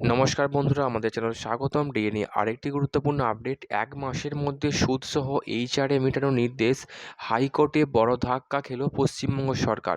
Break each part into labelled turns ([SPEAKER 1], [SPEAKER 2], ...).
[SPEAKER 1] নমস্কার বন্ধুরা, আমাদের চ্যানেল স্বাগতম। ডিএ আরেকটি গুরুত্বপূর্ণ আপডেট। এক মাসের মধ্যে সুদসহ এইচআরএ মেটানোর নির্দেশ হাইকোর্টে বড় ধাক্কা খেল পশ্চিমবঙ্গ সরকার।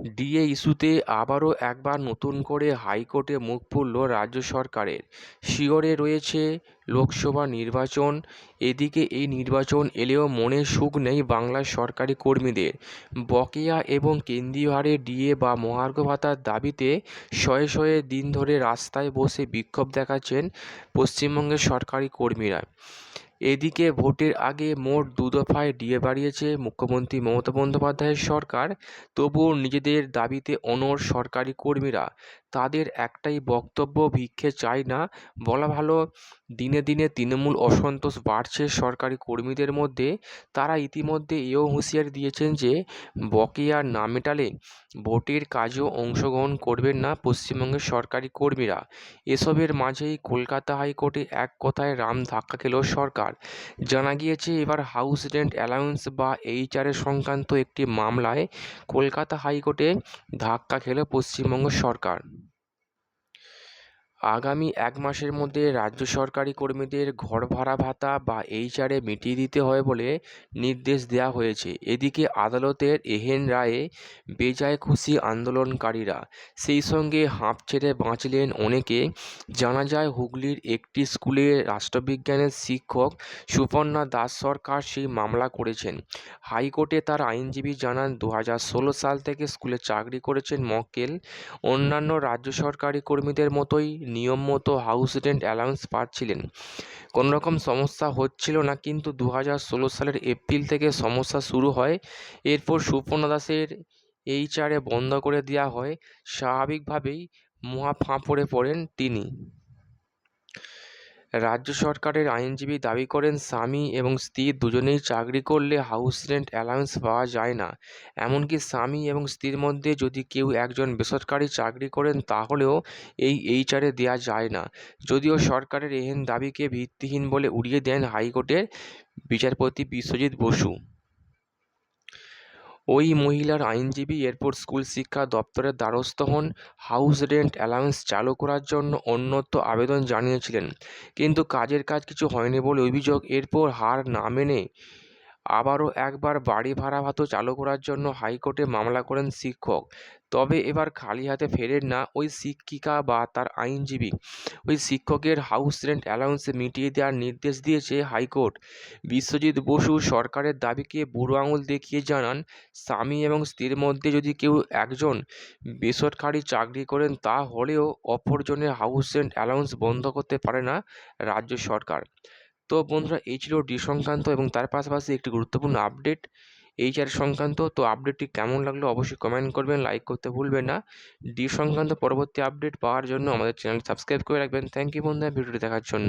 [SPEAKER 1] ডিএ ইস্যুতে আবারও একবার নতুন করে হাইকোর্টে মুখ পুরল রাজ্য সরকারের। শিওরে রয়েছে লোকসভা নির্বাচন। এদিকে এই নির্বাচন এলেও মনে সুখ নেই বাংলার সরকারি কর্মীদের। বকেয়া এবং কেন্দ্রীয় হারে ডিএ বা মহার্ঘ ভাতার দাবিতে শয়ে শয়ে দিন ধরে রাস্তায় বসে বিক্ষোভ দেখাচ্ছেন পশ্চিমবঙ্গের সরকারি কর্মীরা। এদিকে ভোটের আগে মোট দু দফায় ডিএ বাড়িয়েছে মুখ্যমন্ত্রী মমতা বন্দ্যোপাধ্যায়ের সরকার। তবুও নিজেদের দাবিতে অনড় সরকারি কর্মীরা তাদের একটাই বক্তব্য, ভিক্ষে চাই না। বলা ভালো, দিনে দিনে তৃণমূল অসন্তোষ বাড়ছে সরকারি কর্মীদের মধ্যে। তারা ইতিমধ্যে এও হুঁশিয়ারি দিয়েছেন যে, বকেয়া না মেটালে ভোটের কাজেও অংশগ্রহণ করবেন না পশ্চিমবঙ্গের সরকারি কর্মীরা। এসবের মাঝেই কলকাতা হাইকোর্টে এক কথায় রাম ধাক্কা খেল সরকার। জানা গিয়েছে, এবার হাউস রেন্ট অ্যালাউন্স বা এইচআরএ সংক্রান্ত একটি মামলায় কলকাতা হাইকোর্টে ধাক্কা খেল পশ্চিমবঙ্গ সরকার। আগামী এক মাসের মধ্যে রাজ্য সরকারি কর্মীদের ঘর ভাড়া ভাতা বা এইচআরএ মিটিয়ে দিতে হয় বলে নির্দেশ দেওয়া হয়েছে। এদিকে আদালতের এহেন রায়ে বেজায় খুশি আন্দোলনকারীরা, সেই সঙ্গে হাঁপ ছেড়ে বাঁচলেন অনেকে। জানা যায়, হুগলির একটি স্কুলে রাষ্ট্রবিজ্ঞানের শিক্ষক সুপর্ণা দাস সরকার সেই মামলা করেছেন। হাইকোর্টে তার আইনজীবী জানান দু হাজার ষোলো সাল থেকে স্কুলে চাকরি করেছেন মক্কেল। অন্যান্য রাজ্য সরকারি কর্মীদের মতোই নিয়ম মতো হাউস রেন্ট অ্যালাউন্স পাচ্ছিলেন। কোনো রকম সমস্যা হচ্ছিল না, কিন্তু দু হাজার ষোলো সালের এপ্রিল থেকে সমস্যা শুরু হয়। এরপর সুপর্ণা দাসের এইচআরএ বন্ধ করে দেওয়া হয়। স্বাভাবিকভাবেই মহা ফাঁপড়ে পড়েন তিনি। রাজ্য সরকারের আইনজীবী দাবি করেন, স্বামী এবং স্ত্রী দুজনেই চাকরি করলে হাউস রেন্ট অ্যালাউন্স পাওয়া যায় না। এমনকি স্বামী এবং স্ত্রীর মধ্যে যদি কেউ একজন বেসরকারি চাকরি করেন, তাহলেও এই এইচআরে দেওয়া যায় না। যদিও সরকারের এহেন দাবিকে ভিত্তিহীন বলে উড়িয়ে দেন হাইকোর্টের বিচারপতি বিশ্বজিৎ বসু। ওই মহিলার আইনজীবী এরপর স্কুল শিক্ষা দপ্তরের দ্বারস্থ হন। হাউস রেন্ট অ্যালাউন্স চালু করার জন্য অন্যত্র আবেদন জানিয়েছিলেন। কিন্তু কাজের কাজ কিছু হয়নি বলে অভিযোগ। এরপর হার না মেনে আবারও একবার বাড়ি ভাড়া ভাতা চালু করার জন্য হাইকোর্টে মামলা করেন শিক্ষক। তবে এবার খালি হাতে ফেরেন না ওই শিক্ষিকা বা তার আইনজীবী। ওই শিক্ষকের হাউস রেন্ট অ্যালাউন্স মিটিয়ে দেওয়ার নির্দেশ দিয়েছে হাইকোর্ট। বিশ্বজিৎ বসু সরকারের দাবিকে বুড়ো আঙুল দেখিয়ে জানান, স্বামী এবং স্ত্রীর মধ্যে যদি কেউ একজন বেসরকারি চাকরি করেন তা হলেও অপরজনের হাউস রেন্ট অ্যালাউন্স বন্ধ করতে পারে না রাজ্য সরকার। তো বন্ধুরা, এই ছিল ডি সংক্রান্ত এবং তার পাশাপাশি একটি গুরুত্বপূর্ণ আপডেট। এইচ আর সংক্রান্ত, তো আপডেটটি কেমন লাগল অবশ্যই কমেন্ট করবেন লাইক করতে ভুলবেন না। ডি সংক্রান্ত পরবর্তী আপডেট পাওয়ার জন্য আমাদের চ্যানেল সাবস্ক্রাইব করে রাখবেন। থ্যাংক ইউ বন্ধুরা, ভিডিওটি দেখার জন্য।